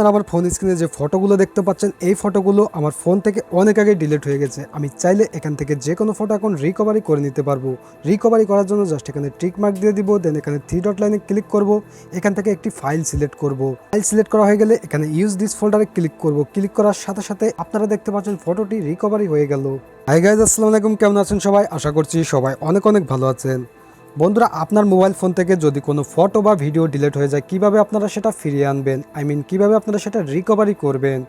আপনারা আমার ফোন স্ক্রিনে যে ফটোগুলো দেখতে পাচ্ছেন, এই ফটোগুলো আমার ফোন থেকে অনেক আগে ডিলিট হয়ে গেছে। আমি চাইলে এখান থেকে যে কোনো ফটো এখন রিকভারি করে নিতে পারব। রিকভারি করার জন্য জাস্ট এখানে টিক মার্ক দিয়ে দিব দেন এখানে থ্রি ডট লাইনে ক্লিক করব। এখান থেকে একটি ফাইল সিলেক্ট করব। ফাইল সিলেক্ট করা হয়ে গেলে এখানে ইউজ দিস ফোল্ডারে ক্লিক করব। ক্লিক করার সাথে সাথে আপনারা দেখতে পাচ্ছেন ফটোটি রিকভারি হয়ে গেল। হাই গাইজ আসসালামু আলাইকুম। কেমন আছেন সবাই? আশা করছি সবাই অনেক অনেক ভালো আছেন। বন্ধুরা, আপনার মোবাইল ফোন থেকে যদি কোনো ফটো বা ভিডিও ডিলিট হয়ে যায়, কীভাবে আপনারা সেটা ফিরিয়ে আনবেন? আই মিন কীভাবে আপনারা সেটা রিকভারি করবেন?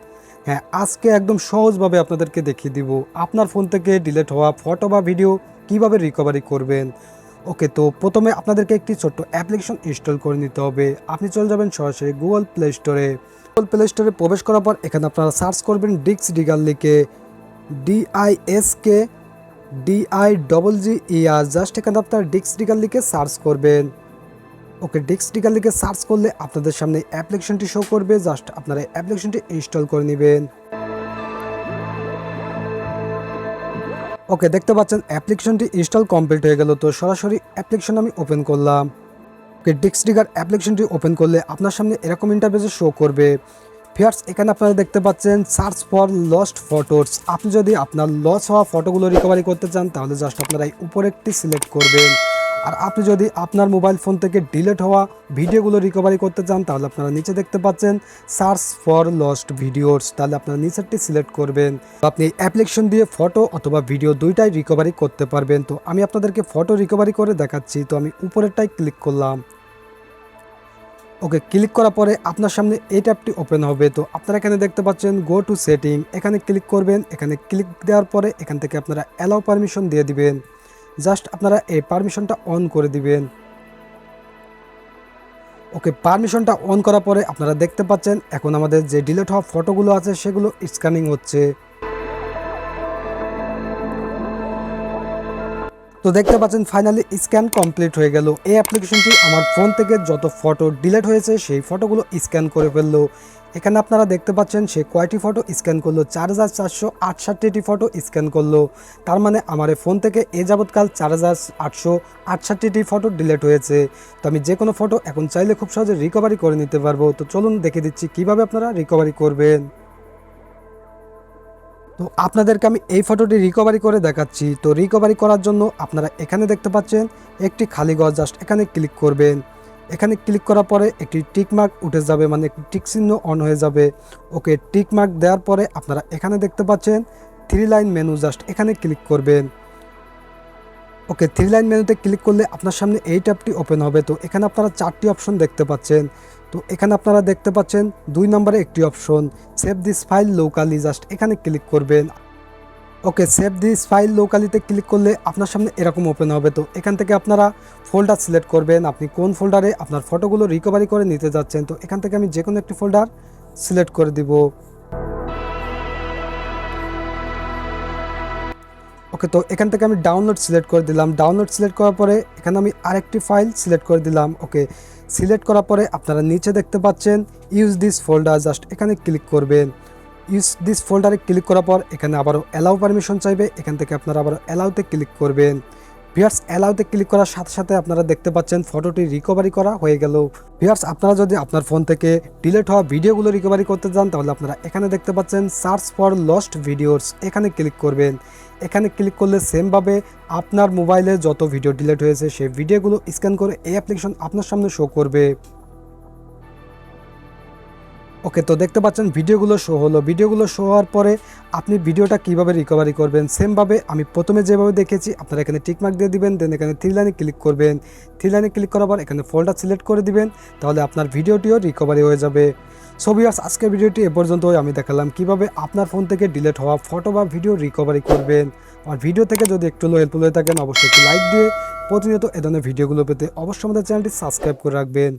হ্যাঁ আজকে একদম সহজভাবে আপনাদেরকে দেখিয়ে দিব আপনার ফোন থেকে ডিলিট হওয়া ফটো বা ভিডিও কীভাবে রিকভারি করবেন। ওকে, তো প্রথমে আপনাদেরকে একটি ছোট্ট অ্যাপ্লিকেশন ইনস্টল করে নিতে হবে। আপনি চলে যাবেন সরাসরি গুগল প্লে স্টোরে গুগল প্লে স্টোরে প্রবেশ করার পর এখানে আপনারা সার্চ করবেন ডিক্স ডিগাল লিখে D I S K D I double G E R just এখানে আপনার ডিক্স ডিগাল লিখে সার্চ করবেন। ওকে ডিক্স ডিগাল লিখে সার্চ করলে আপনাদের সামনে অ্যাপ্লিকেশনটি শো করবে জাস্ট আপনারা অ্যাপ্লিকেশনটি ইনস্টল করে নেবেন। ওকে, দেখতে পাচ্ছেন অ্যাপ্লিকেশনটি ইনস্টল কমপ্লিট হয়ে গেল, তো সরাসরি অ্যাপ্লিকেশন আমি ওপেন করলাম। ওকে ডিক্স ডিগার অ্যাপ্লিকেশনটি ওপেন করলে আপনার সামনে এরকম ইন্টারফেসে শো করবে। ফিয়ার্স এখানে আপনারা দেখতে পাচ্ছেন সার্চ ফর লস্ট ফটোস আপনি যদি আপনার লস হওয়া ফটোগুলো রিকভারি করতে চান, তাহলে জাস্ট আপনারা এই উপরে একটি সিলেক্ট করবেন। আর আপনি যদি আপনার মোবাইল ফোন থেকে ডিলিট হওয়া ভিডিওগুলো রিকভারি করতে চান, তাহলে আপনারা নিচে দেখতে পাচ্ছেন সার্চ ফর লস্ট ভিডিওস তাহলে আপনারা নিচেরটি সিলেক্ট করবেন। আপনি অ্যাপ্লিকেশন দিয়ে ফটো অথবা ভিডিও দুইটাই রিকভারি করতে পারবেন। তো আমি আপনাদেরকে ফটো রিকভারি করে দেখাচ্ছি। তো আমি উপরেরটাই ক্লিক করলাম। ওকে ক্লিক করার পরে আপনার সামনে এই ট্যাবটি ওপেন হবে। তো আপনারা এখানে দেখতে পাচ্ছেন গো টু সেটিং এখানে ক্লিক করবেন। এখানে ক্লিক দেওয়ার পরে এখান থেকে আপনারা অ্যালাউ পারমিশন দিয়ে দিবেন। জাস্ট আপনারা এই পারমিশনটা অন করে দিবেন। ওকে পারমিশনটা অন করার পরে আপনারা দেখতে পাচ্ছেন এখন আমাদের যে ডিলিট হওয়া ফটোগুলো আছে সেগুলো স্ক্যানিং হচ্ছে। তো দেখতে পাচ্ছেন ফাইনালি স্ক্যান কমপ্লিট হয়ে গেল। এই অ্যাপ্লিকেশনটি আমার ফোন থেকে যত ফটো ডিলেট হয়েছে, সেই ফটোগুলো স্ক্যান করে ফেলল। এখানে আপনারা দেখতে পাচ্ছেন, সে কয়টি ফটো স্ক্যান করল? চার হাজার চারশো আটষট্টিটি ফটো স্ক্যান করল। তার মানে আমার ফোন থেকে এ যাবৎকাল চার হাজার আটশো আটষট্টিটি ফটো ডিলেট হয়েছে। তো আমি যে কোনো ফটো এখন চাইলে খুব সহজে রিকভারি করে নিতে পারব। তো চলুন দেখে দিচ্ছি কীভাবে আপনারা রিকভারি করবেন। তো আপনাদেরকে আমি এই ফটোটি রিকভারি করে দেখাচ্ছি। তো রিকভারি করার জন্য আপনারা এখানে দেখতে পাচ্ছেন, একটি খালি গজ জাস্ট এখানে ক্লিক করবেন। এখানে ক্লিক করার পরে একটি টিকমার্ক উঠে যাবে মানে একটি টিক চিহ্ন অন হয়ে যাবে। ওকে টিকমার্ক দেওয়ার পরে আপনারা এখানে দেখতে পাচ্ছেন থ্রি লাইন মেনু জাস্ট এখানে ক্লিক করবেন। ওকে থ্রি লাইন মেনুতে ক্লিক করলে আপনার সামনে এই ট্যাবটি ওপেন হবে। তো এখানে আপনারা চারটি অপশন দেখতে পাচ্ছেন। তো এখানে আপনারা দেখতে পাচ্ছেন দুই নম্বরে একটি option save this file locally just এখানে ক্লিক করবেন। ওকে সেভ দিস ফাইল লোকালিতে ক্লিক করলে আপনার সামনে এরকম ওপেন হবে। তো এখান থেকে আপনারা ফোল্ডার সিলেক্ট করবেন। আপনি কোন ফোল্ডারে আপনার ফটোগুলো রিকভারি করে নিতে যাচ্ছেন, তো এখান থেকে আমি যে কোনো একটি ফোল্ডার সিলেক্ট করে দিব। ওকে, তো এখান থেকে আমি ডাউনলোড সিলেক্ট করে দিলাম। ডাউনলোড সিলেক্ট করার পরে এখানে আমি আরেকটি ফাইল সিলেক্ট করে দিলাম। ওকে সিলেক্ট করার পরে আপনারা নিচে দেখতে পাচ্ছেন ইউজ দিস ফোল্ডার জাস্ট এখানে ক্লিক করবেন। ইউজ দিস ফোল্ডারে ক্লিক করার পর এখানে আবারও অ্যালাউ পারমিশন চাইবে। এখান থেকে আপনারা আবার অ্যালাউতে ক্লিক করবেন। ভিয়ার্স অ্যালাউতে ক্লিক করার সাথে সাথে আপনারা দেখতে পাচ্ছেন ফটোটি রিকভারি করা হয়ে গেল। ভিয়ার্স আপনারা যদি আপনার ফোন থেকে ডিলেট হওয়া ভিডিওগুলো রিকভারি করতে চান, তাহলে আপনারা এখানে দেখতে পাচ্ছেন সার্চ ফর লস্ট ভিডিওস এখানে ক্লিক করবেন। এখানে ক্লিক করলে সেমভাবে আপনার মোবাইলে যত ভিডিও ডিলেট হয়েছে, সেই ভিডিওগুলো স্ক্যান করে এই অ্যাপ্লিকেশন আপনার সামনে শো করবে। ওকে তো দেখতে পাচ্ছেন, ভিডিওগুলো শো হলো। ভিডিওগুলো শো হওয়ার পরে আপনি ভিডিওটা কীভাবে রিকভারি করবেন? সেমভাবে আমি প্রথমে যেভাবে দেখেছি, আপনারা এখানে টিকমার্ক দিয়ে দিবেন দেন এখানে থ্রি লাইনে ক্লিক করবেন। থ্রি লাইনে ক্লিক করার পর এখানে ফোল্ডার সিলেক্ট করে দিবেন, তাহলে আপনার ভিডিওটিও রিকভারি হয়ে যাবে। সো ভিউয়ার্স আজকের ভিডিওটি এ পর্যন্তই। আমি দেখালাম কীভাবে আপনার ফোন থেকে ডিলিট হওয়া ফটো বা ভিডিও রিকভারি করবেন। আর ভিডিও থেকে যদি একটু হেল্পফুল হয়ে থাকেন, অবশ্যই একটু লাইক দিয়ে প্রতিনিয়ত এ ধরনের ভিডিওগুলো পেতে অবশ্যই আমাদের চ্যানেলটি সাবস্ক্রাইব করে রাখবেন।